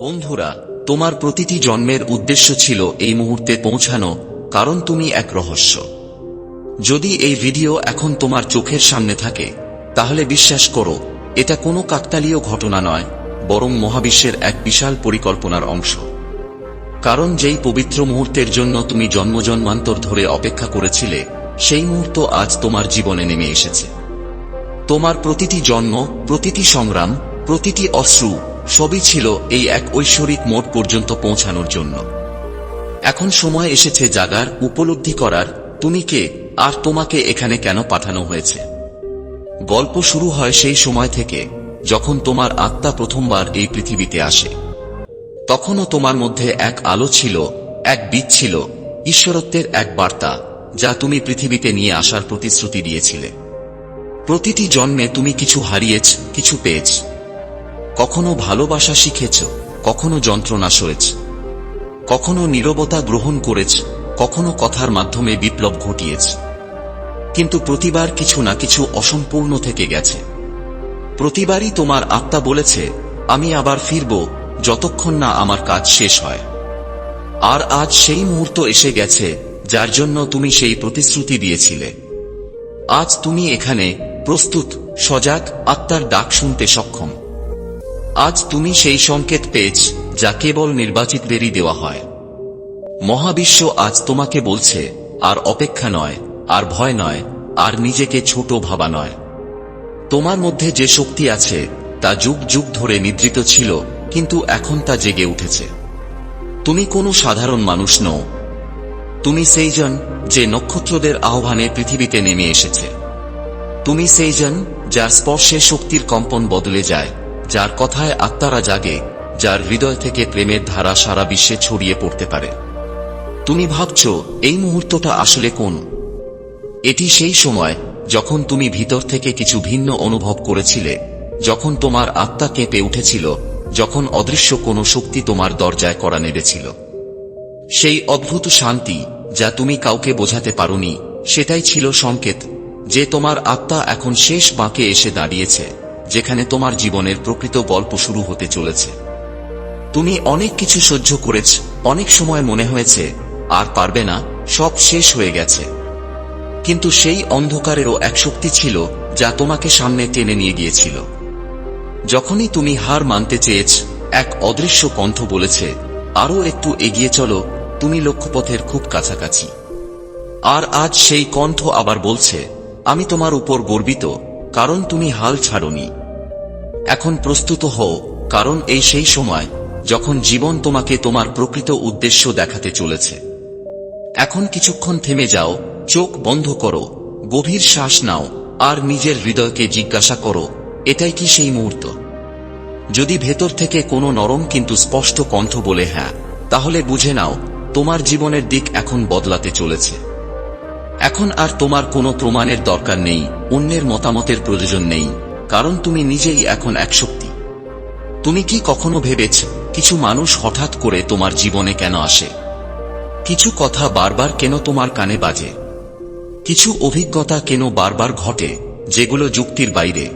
বন্ধুরা, তোমার প্রতিটি জন্মের উদ্দেশ্য ছিল এই মুহূর্তে পৌঁছানো, কারণ তুমি এক রহস্য। যদি এই ভিডিও এখন তোমার চোখের সামনে থাকে, তাহলে বিশ্বাস করো, এটা কোনো কাকতালীয় ঘটনা নয়, বরং মহাবিশ্বের এক বিশাল পরিকল্পনার অংশ। কারণ যেই পবিত্র মুহূর্তের জন্য তুমি জন্মজন্মান্তর ধরে অপেক্ষা করেছিলে, সেই মুহূর্ত আজ তোমার জীবনে নেমে এসেছে। তোমার প্রতিটি জন্ম, প্রতিটি সংগ্রাম, প্রতিটি অশ্রু সবই ছিল এই এক ঐশ্বরিক মোট পর্যন্ত পৌঁছানোর জন্য। এখন সময় এসেছে জাগার উপলব্ধি করার, তুমি কে, আর তোমাকে এখানে কেন পাঠানো হয়েছে? গল্প শুরু হয় সেই সময় থেকে, যখন তোমার আত্মা প্রথমবার এই পৃথিবীতে আসে। তখনও তোমার মধ্যে এক আলো ছিল, এক বীজ ছিল, ঈশ্বরত্বের এক বার্তা, যা তুমি পৃথিবীতে নিয়ে আসার প্রতিশ্রুতি দিয়েছিলে। প্রতিটি জন্মে তুমি কিছু হারিয়েছ, কিছু পেয়েছ কখনো ভালোবাসা শিখেছ, কখনো যন্ত্রণা সয়েছ কখনো নীরবতা গ্রহণ করেছ, কখনো কথার মাধ্যমে বিপ্লব ঘটিয়েছ। কিন্তু প্রতিবার কিছু না কিছু অসম্পূর্ণ থেকে গেছে। প্রতিবারই তোমার আত্মা বলেছে, আমি আবার ফিরব যতক্ষণ না আমার কাজ শেষ হয়। আর আজ সেই মুহূর্ত এসে গেছে, যার জন্য তুমি সেই প্রতিশ্রুতি দিয়েছিলে। আজ তুমি এখানে প্রস্তুত, সজাগ আত্মার ডাক শুনতে সক্ষম। আজ তুমি সেই সংকেত পেয়েছ, যা কেবল নির্বাচিতদেরই দেওয়া হয়। মহাবিশ্ব আজ তোমাকে বলছে, আর অপেক্ষা নয়, আর ভয় নয়, আর নিজেকে ছোট ভাবা নয়। তোমার মধ্যে যে শক্তি আছে, তা যুগ যুগ ধরে নিদ্রিত ছিল, কিন্তু এখন তা জেগে উঠেছে। তুমি কোনো সাধারণ মানুষ নও। তুমি সেইজন যে নক্ষত্রদের আহ্বানে পৃথিবীতে নেমে এসেছে। তুমি সেইজন যার স্পর্শে শক্তির কম্পন বদলে যায় যার কথায় আত্মারা জাগে, যার হৃদয় থেকে প্রেমের ধারা সারা বিশ্বে ছড়িয়ে পড়তে পারে। তুমি ভাবছ, এই মুহূর্তটা আসলে কোন? এটি সেই সময়, যখন তুমি ভিতর থেকে কিছু ভিন্ন অনুভব করেছিলে, যখন তোমার আত্মা কেঁপে উঠেছিল, যখন অদৃশ্য কোনো শক্তি তোমার দরজায় করা নেড়েছিল। সেই অদ্ভুত শান্তি, যা তুমি কাউকে বোঝাতে পারোনি, সেটাই ছিল সংকেত, যে তোমার আত্মা এখন শেষ বাঁকে এসে দাঁড়িয়েছে। যেখানে তোমার জীবনের প্রকৃত গল্প শুরু হতে চলেছে। তুমি অনেক কিছু সহ্য করেছ, অনেক সময় মনে হয়েছে, আর পারবে না, সব শেষ হয়ে গেছে। কিন্তু সেই অন্ধকারেরও এক শক্তি ছিল, যা তোমাকে সামনে টেনে নিয়ে গিয়েছিল। যখনই তুমি হার মানতে চেয়েছ, এক অদৃশ্য কণ্ঠ বলেছে, আরও একটু এগিয়ে চলো, তুমি লক্ষ্যপথের খুব কাছাকাছি। আর আজ সেই কণ্ঠ আবার বলছে, আমি তোমার উপর গর্বিত, কারণ তুমি হাল ছাড়নি। এখন প্রস্তুত হও, কারণ এই সেই সময় যখন জীবন তোমাকে তোমার প্রকৃত উদ্দেশ্য দেখাতে চলেছে। এখন কিছুক্ষণ থেমে যাও, চোখ বন্ধ করো, গভীর শ্বাস নাও, আর নিজের হৃদয়কে জিজ্ঞাসা করো, এটাই কি সেই মুহূর্ত? যদি ভেতর থেকে কোনো নরম কিন্তু স্পষ্ট কণ্ঠ বলে হ্যাঁ তাহলে বুঝে নাও, তোমার জীবনের দিক এখন বদলাতে চলেছে। এখন আর তোমার কোনো প্রমাণের দরকার নেই, অন্যের মতামতের প্রয়োজন নেই। কারণ তুমি নিজেই এখন এক শক্তি। তুমি কি কখনো ভেবেছ, কিছু মানুষ হঠাৎ করে তোমার জীবনে কেন আসে? কিছু কথা বারবার কেন তোমার কানে বাজে? কিছু অভিজ্ঞতা কেন বারবার ঘটে, যেগুলো যুক্তির বাইরে?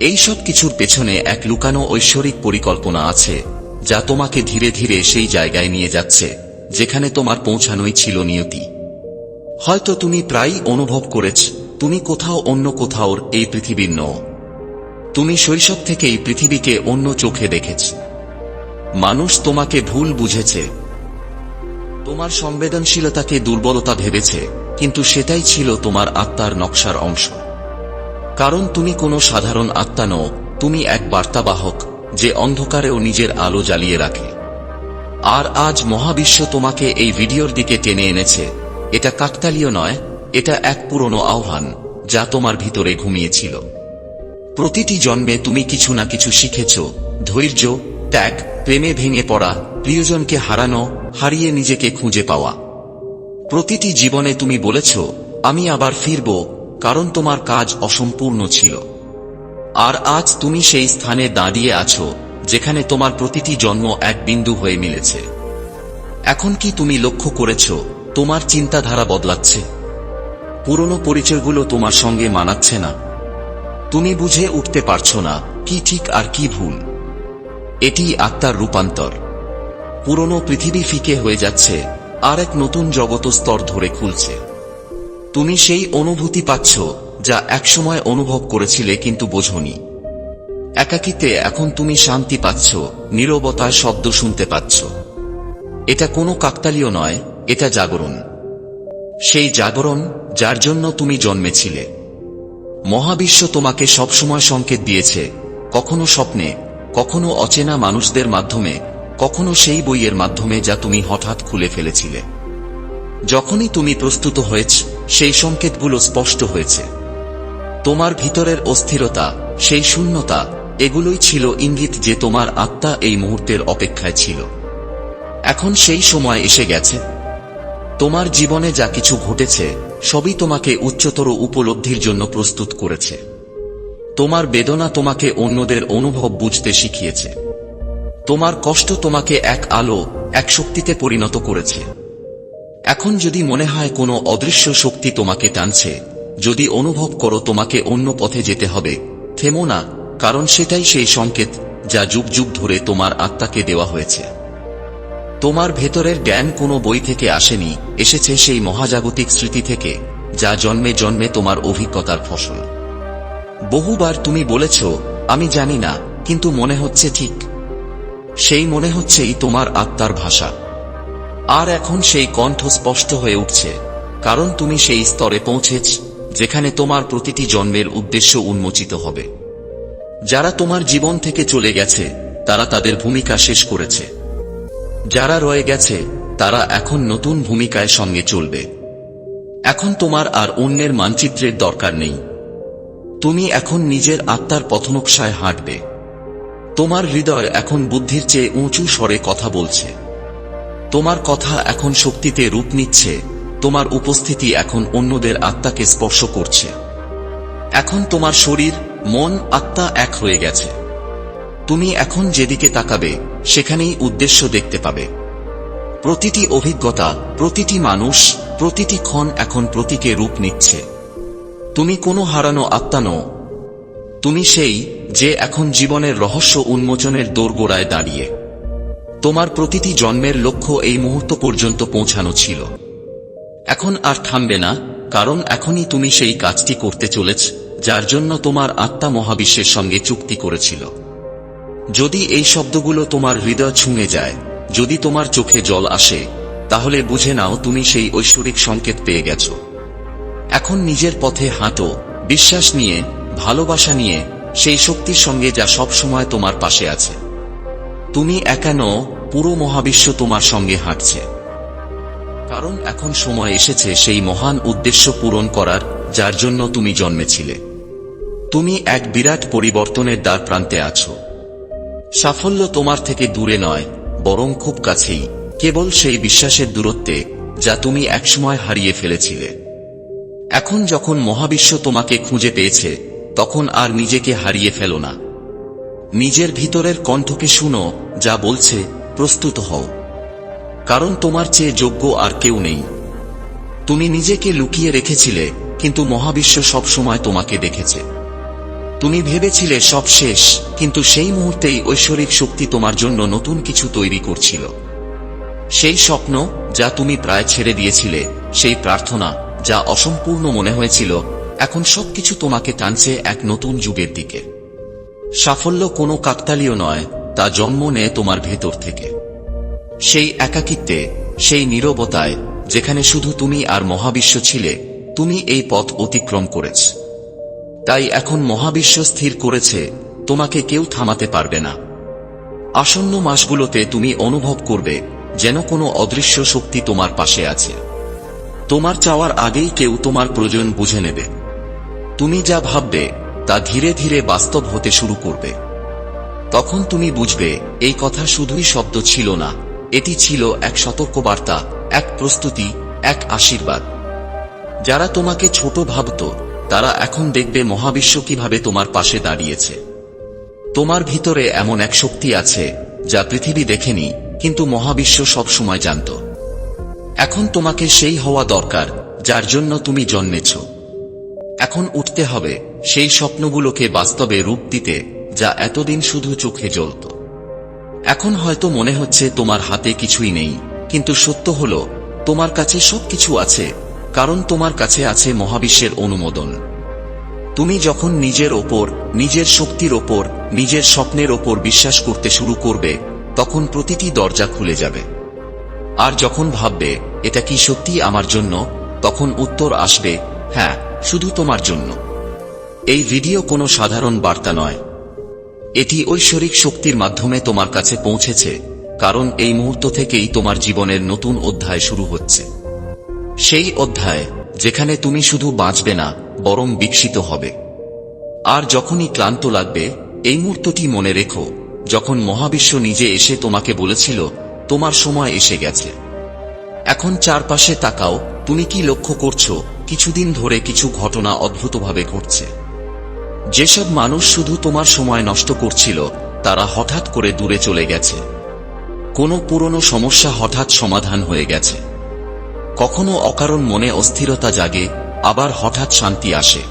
এই সব কিছুর পেছনে এক লুকানো ঐশ্বরিক পরিকল্পনা আছে, যা তোমাকে ধীরে ধীরে সেই জায়গায় নিয়ে যাচ্ছে, যেখানে তোমার পৌঁছানোই ছিল নিয়তি। হয়তো তুমি প্রায়ই অনুভব করেছ, তুমি কোথাও অন্য কোথাওর এই পৃথিবীর নও। তুমি শৈশব থেকেই পৃথিবীকে অন্য চোখে দেখেছ। মানুষ তোমাকে ভুল বুঝেছে। তোমার সংবেদনশীলতাকে দুর্বলতা ভেবেছে, কিন্তু সেটাই ছিল তোমার আত্মার নকশার অংশ। কারণ তুমি কোনো সাধারণ আত্মা নও, তুমি এক বার্তাবাহক, যে অন্ধকারেও নিজের আলো জ্বালিয়ে রাখে। আর আজ মহাবিশ্ব তোমাকে এই ভিডিওর দিকে টেনে এনেছে। এটা কাকতালীয় নয়, এটা এক পুরনো আহ্বান, যা তোমার ভিতরে ঘুমিয়েছিল। প্রতিটি জন্মে তুমি কিছু না কিছু শিখেছ। ধৈর্য, ত্যাগ, প্রেমে ভেঙে পড়া, প্রিয়জনকে হারানো, হারিয়ে নিজেকে খুঁজে পাওয়া। প্রতিটি জীবনে তুমি বলেছ, আমি আবার ফিরব, কারণ তোমার কাজ অসম্পূর্ণ ছিল। আর আজ তুমি সেই স্থানে দাঁড়িয়ে আছো, যেখানে তোমার প্রতিটি জন্ম এক বিন্দু হয়ে মিলেছে। এখন কি তুমি লক্ষ্য করেছ, তোমার চিন্তাধারা বদলাচ্ছে? পুরনো পরিচয়গুলো তোমার সঙ্গে মানাচ্ছে না। তুমি বুঝে উঠতে পারছ না কি ঠিক আর কি ভুল। এটি আত্মার রূপান্তর। পুরনো পৃথিবী ফিকে হয়ে যাচ্ছে আর এক নতুন জগত স্তর ধরে খুলছে। তুমি সেই অনুভূতি পাচ্ছ, যা একসময় অনুভব করেছিলে কিন্তু বোঝনি। একাকিতে এখন তুমি শান্তি পাচ্ছ নীরবতায় শব্দ শুনতে পাচ্ছ। এটা কোনো কাকতালীয় নয়, এটা জাগরণ। সেই জাগরণ যার জন্য তুমি জন্মেছিলে। মহাবিশ্ব তোমাকে সবসময় সংকেত দিয়েছে। কখনো স্বপ্নে, কখনো অচেনা মানুষদের মাধ্যমে, কখনো সেই বইয়ের মাধ্যমে যা তুমি হঠাৎ খুলে ফেলেছিলে। যখনই তুমি প্রস্তুত হয়েছ, সেই সংকেতগুলো স্পষ্ট হয়েছে। তোমার ভিতরের অস্থিরতা, সেই শূন্যতা, এগুলোই ছিল ইঙ্গিত যে তোমার আত্মা এই মুহূর্তের অপেক্ষায় ছিল। এখন সেই সময় এসে গেছে তোমার জীবনে যা কিছু ঘটেছে, সবই তোমাকে উচ্চতর উপলব্ধির জন্য প্রস্তুত করেছে। তোমার বেদনা তোমাকে অন্যদের অনুভব বুঝতে শিখিয়েছে। তোমার কষ্ট তোমাকে এক আলো, এক শক্তিতে পরিণত করেছে। এখন যদি মনে হয় কোনো অদৃশ্য শক্তি তোমাকে টানছে, যদি অনুভব করো তোমাকে অন্য পথে যেতে হবে, থেমো না, কারণ সেটাই সেই সংকেত যা যুগ যুগ ধরে তোমার আত্মাকে দেওয়া হয়েছে। তোমার ভেতরের জ্ঞান কোনো বই থেকে আসেনি, এসেছে সেই মহাজাগতিক স্মৃতি থেকে, যা জন্মে জন্মে তোমার অভিজ্ঞতার ফসল। বহুবার তুমি বলেছ, আমি জানি না, কিন্তু মনে হচ্ছে ঠিক। সেই মনে হচ্ছেই তোমার আত্মার ভাষা। আর এখন সেই কণ্ঠ স্পষ্ট হয়ে উঠছে, কারণ তুমি সেই স্তরে পৌঁছেছ, যেখানে তোমার প্রতিটি জন্মের উদ্দেশ্য উন্মোচিত হবে। যারা তোমার জীবন থেকে চলে গেছে, তারা তাদের ভূমিকা শেষ করেছে। যারা রয়ে গেছে, তারা এখন নতুন ভূমিকায় সঙ্গে চলবে। এখন তোমার আর অন্যের মানচিত্রের দরকার নেই। তুমি এখন নিজের আত্মার পথনকশায় হাঁটবে। তোমার হৃদয় এখন বুদ্ধির চেয়ে উঁচু স্বরে কথা বলছে। তোমার কথা এখন শক্তিতে রূপ নিচ্ছে। তোমার উপস্থিতি এখন অন্যদের আত্মাকে স্পর্শ করছে। এখন তোমার শরীর, মন, আত্মা এক হয়ে গেছে। তুমি এখন যেদিকে তাকাবে, সেখানেই উদ্দেশ্য দেখতে পাবে। প্রতিটি অভিজ্ঞতা, প্রতিটি মানুষ, প্রতিটি ক্ষণ এখন প্রতীকে রূপ নিচ্ছে। তুমি কোনো হারানো আত্মা নও। তুমি সেই যে এখন জীবনের রহস্য উন্মোচনের দোরগোড়ায় দাঁড়িয়ে। তোমার প্রতিটি জন্মের লক্ষ্য এই মুহূর্ত পর্যন্ত পৌঁছানো ছিল। এখন আর থামবে না, কারণ এখনই তুমি সেই কাজটি করতে চলেছ, যার জন্য তোমার আত্মা মহাবিশ্বের সঙ্গে চুক্তি করেছিল। যদি এই শব্দগুলো তোমার হৃদয় ছুঁয়ে যায়, যদি তোমার চোখে জল আসে, তাহলে বুঝে নাও তুমি সেই ঐশ্বরিক সংকেত পেয়ে গেছ। এখন নিজের পথে হাঁটো, বিশ্বাস নিয়ে, ভালোবাসা নিয়ে, সেই শক্তির সঙ্গে যা সব সময় তোমার পাশে আছে। তুমি একা নও, পুরো মহাবিশ্ব তোমার সঙ্গে হাঁটছে। কারণ এখন সময় এসেছে সেই মহান উদ্দেশ্য পূরণ করার, যার জন্য তুমি জন্মেছিলে। তুমি এক বিরাট পরিবর্তনের দ্বার প্রান্তে আছো। সাফল্য তোমার থেকে দূরে নয়, বরং খুব কাছেই, কেবল সেই বিশ্বাসের দূরত্বে, যা তুমি একসময় হারিয়ে ফেলেছিলে। এখন যখন মহাবিশ্ব তোমাকে খুঁজে পেয়েছে, তখন আর নিজেকে হারিয়ে ফেলো না। নিজের ভিতরের কণ্ঠকে শুনো, যা বলছে, প্রস্তুত হও। কারণ তোমার চেয়ে যোগ্য আর কেউ নেই। তুমি নিজেকে লুকিয়ে রেখেছিলে, কিন্তু মহাবিশ্ব সবসময় তোমাকে দেখেছে। তুমি ভেবেছিলে সব শেষ, কিন্তু সেই মুহূর্তেই ঐশ্বরিক শক্তি তোমার জন্য নতুন কিছু তৈরি করছিল। সেই স্বপ্ন যা তুমি প্রায় ছেড়ে দিয়েছিলে, সেই প্রার্থনা যা অসম্পূর্ণ মনে হয়েছিল, এখন সবকিছু তোমাকে টানছে এক নতুন যুগের দিকে। সাফল্য কোনো কাকতালীয় নয়, তা জন্ম নেয় তোমার ভেতর থেকে। সেই একাকিত্বে, সেই নীরবতায়, যেখানে শুধু তুমি আর মহাবিশ্ব ছিলে, তুমি এই পথ অতিক্রম করেছ। তাই এখন মহাবিশ্ব স্থির করেছে, তোমাকে কেউ থামাতে পারবে না। আসন্ন মাসগুলোতে তুমি অনুভব করবে, যেন কোনো অদৃশ্য শক্তি তোমার পাশে আছে। তোমার চাওয়ার আগেই কেউ তোমার প্রয়োজন বুঝে নেবে। তুমি যা ভাববে, তা ধীরে ধীরে বাস্তব হতে শুরু করবে। তখন তুমি বুঝবে, এই কথা শুধুই শব্দ ছিল না, এটি ছিল এক সতর্কবার্তা, এক প্রস্তুতি, এক আশীর্বাদ। যারা তোমাকে ছোট ভাবত তারা এখন দেখবে মহাবিশ্ব কীভাবে তোমার পাশে দাঁড়িয়েছে। তোমার ভিতরে এমন এক শক্তি আছে, যা পৃথিবী দেখেনি, কিন্তু মহাবিশ্ব সবসময় জানত। এখন তোমাকে সেই হওয়া দরকার, যার জন্য তুমি জন্মেছ। এখন উঠতে হবে সেই স্বপ্নগুলোকে বাস্তবে রূপ দিতে, যা এতদিন শুধু চোখে জ্বলত। এখন হয়তো মনে হচ্ছে তোমার হাতে কিছুই নেই, কিন্তু সত্য হলো, তোমার কাছে সবকিছু আছে কারণ তোমার কাছে আছে মহাবিশ্বের অনুমোদন। তুমি যখন নিজের ওপর, নিজের শক্তির ওপর, নিজের স্বপ্নের ওপর বিশ্বাস করতে শুরু করবে, তখন প্রতিটি দরজা খুলে যাবে। আর যখন ভাববে, এটা কি সত্যি আমার জন্য? তখন উত্তর আসবে হ্যাঁ শুধু তোমার জন্য। এই ভিডিও কোনো সাধারণ বার্তা নয়। এটি ঐশ্বরিক শক্তির মাধ্যমে তোমার কাছে পৌঁছেছে, কারণ এই মুহূর্ত থেকেই তোমার জীবনের নতুন অধ্যায় শুরু হচ্ছে। সেই অধ্যায় যেখানে তুমি শুধু বাঁচবে না, বরং বিকশিত হবে। আর যখনই ক্লান্ত লাগবে, এই মুহূর্তটি মনে রেখো, যখন মহাবিশ্ব নিজে এসে তোমাকে বলেছিল, তোমার সময় এসে গেছে। এখন চারপাশে তাকাও, তুমি কি লক্ষ্য করছ? কিছুদিন ধরে কিছু ঘটনা অদ্ভুতভাবে ঘটছে। যেসব মানুষ শুধু তোমার সময় নষ্ট করছিল, তারা হঠাৎ করে দূরে চলে গেছে। কোনো পুরনো সমস্যা হঠাৎ সমাধান হয়ে গেছে। কখনো অকারণ মনে অস্থিরতা জাগে, আবার হঠাৎ শান্তি আসে।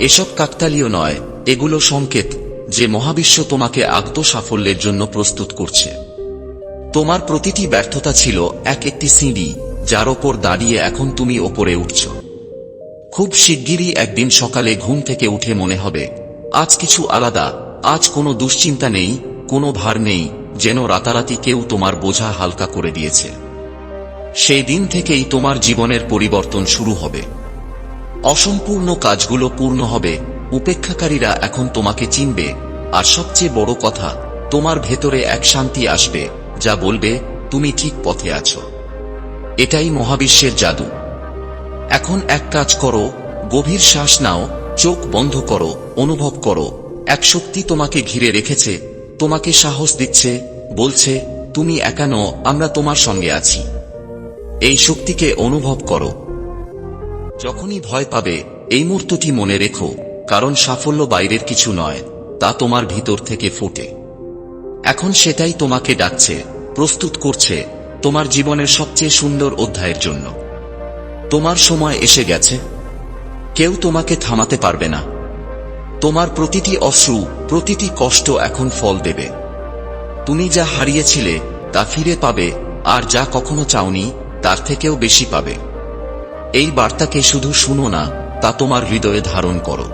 এসব কাকতালীয় নয়, এগুলো সংকেত যে মহাবিশ্ব তোমাকে আত্ম সাফল্যের জন্য প্রস্তুত করছে। তোমার প্রতিটি ব্যর্থতা ছিল এক একটি সিঁড়ি, যার ওপর দাঁড়িয়ে এখন তুমি ওপরে উঠছ। খুব শিগগিরই একদিন সকালে ঘুম থেকে উঠে মনে হবে, আজ কিছু আলাদা, আজ কোনো দুশ্চিন্তা নেই, কোনো ভার নেই, যেন রাতারাতি কেউ তোমার বোঝা হালকা করে দিয়েছে। সেই দিন থেকেই তোমার জীবনের পরিবর্তন শুরু হবে। অসম্পূর্ণ কাজগুলো পূর্ণ হবে, উপেক্ষাকারীরা এখন তোমাকে চিনবে, আর সবচেয়ে বড় কথা, তোমার ভেতরে এক শান্তি আসবে, যা বলবে, তুমি ঠিক পথে আছো। এটাই মহাবিশ্বের জাদু। এখন এক কাজ করো, গভীর শ্বাস নাও, চোখ বন্ধ করো, অনুভব করো। এক শক্তি তোমাকে ঘিরে রেখেছে, তোমাকে সাহস দিচ্ছে, বলছে, তুমি একা নও, আমরা তোমার সঙ্গে আছি। এই শক্তিকে অনুভব করো। যখনই ভয় পাবে, এই মুহূর্তটি মনে রেখো, কারণ সাফল্য বাইরের কিছু নয়, তা তোমার ভিতর থেকে ফোটে। এখন সেটাই তোমাকে ডাকছে, প্রস্তুত করছে, তোমার জীবনের সবচেয়ে সুন্দর অধ্যায়ের জন্য। তোমার সময় এসে গেছে। কেউ তোমাকে থামাতে পারবে না। তোমার প্রতিটি অশ্রু, প্রতিটি কষ্ট এখন ফল দেবে। তুমি যা হারিয়েছিলে, তা ফিরে পাবে, আর যা কখনো চাওনি তার থেকেও বেশি পাবে। এই বার্তাকে শুধু শুনো না, তা তোমার হৃদয়ে ধারণ করো।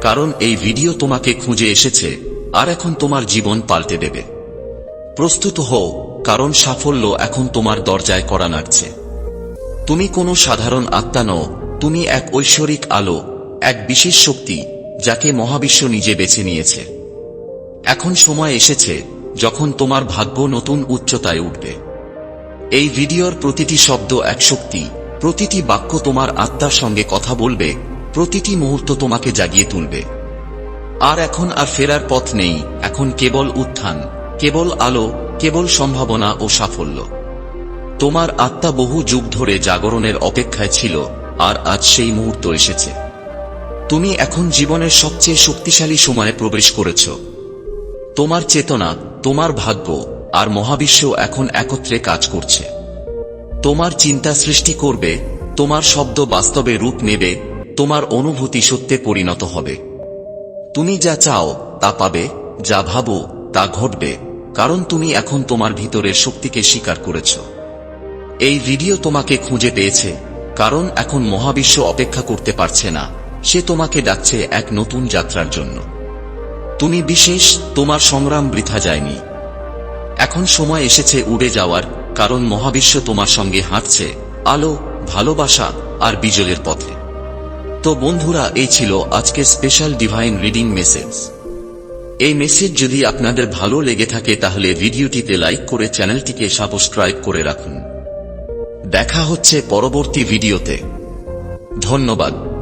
কারণ এই ভিডিও তোমাকে খুঁজে এসেছে, আর এখন তোমার জীবন পাল্টে দেবে। প্রস্তুত হও, কারণ সাফল্য এখন তোমার দরজায় করা নাড়ছে। তুমি কোনো সাধারণ আত্মা নও, তুমি এক ঐশ্বরিক আলো, এক বিশেষ শক্তি, যাকে মহাবিশ্ব নিজে বেছে নিয়েছে। এখন সময় এসেছে, যখন তোমার ভাগ্য নতুন উচ্চতায় উঠবে। এই ভিডিওর প্রতিটি শব্দ এক শক্তি। প্রতিটি বাক্য তোমার আত্মার সঙ্গে কথা বলবে, প্রতিটি মুহূর্ত তোমাকে জাগিয়ে তুলবে। আর এখন আর ফেরার পথ নেই, এখন কেবল উত্থান, কেবল আলো, কেবল সম্ভাবনা ও সাফল্য। তোমার আত্মা বহু যুগ ধরে জাগরণের অপেক্ষায় ছিল, আর আজ সেই মুহূর্ত এসেছে। তুমি এখন জীবনের সবচেয়ে শক্তিশালী সময়ে প্রবেশ করেছ। তোমার চেতনা, তোমার ভাগ্য আর মহাবিশ্ব এখন একত্রে কাজ করছে। তোমার চিন্তা সৃষ্টি করবে, তোমার শব্দ বাস্তবে রূপ নেবে, তোমার অনুভূতি সত্যে পরিণত হবে। তুমি যা চাও, তা পাবে, যা ভাবো, তা ঘটবে, কারণ তুমি এখন তোমার ভিতরের শক্তিকে স্বীকার করেছ। এই ভিডিও তোমাকে খুঁজে পেয়েছে, কারণ এখন মহাবিশ্ব অপেক্ষা করতে পারছে না, সে তোমাকে ডাকছে এক নতুন যাত্রার জন্য। তুমি বিশেষ, তোমার সংগ্রাম বৃথা যায়নি। এখন সময় এসেছে উড়ে যাওয়ার, কারণ মহাবিশ্ব তোমার সঙ্গে হাঁটছে, আলো, ভালোবাসা আর বিজলের পথে। তো বন্ধুরা, এই ছিল আজকের স্পেশাল ডিভাইন রিডিং মেসেজ এই মেসেজ যদি আপনাদের ভালো লেগে থাকে, তাহলে ভিডিওটিতে লাইক করে চ্যানেলটিকে সাবস্ক্রাইব করে রাখুন। দেখা হচ্ছে পরবর্তী ভিডিওতে। ধন্যবাদ।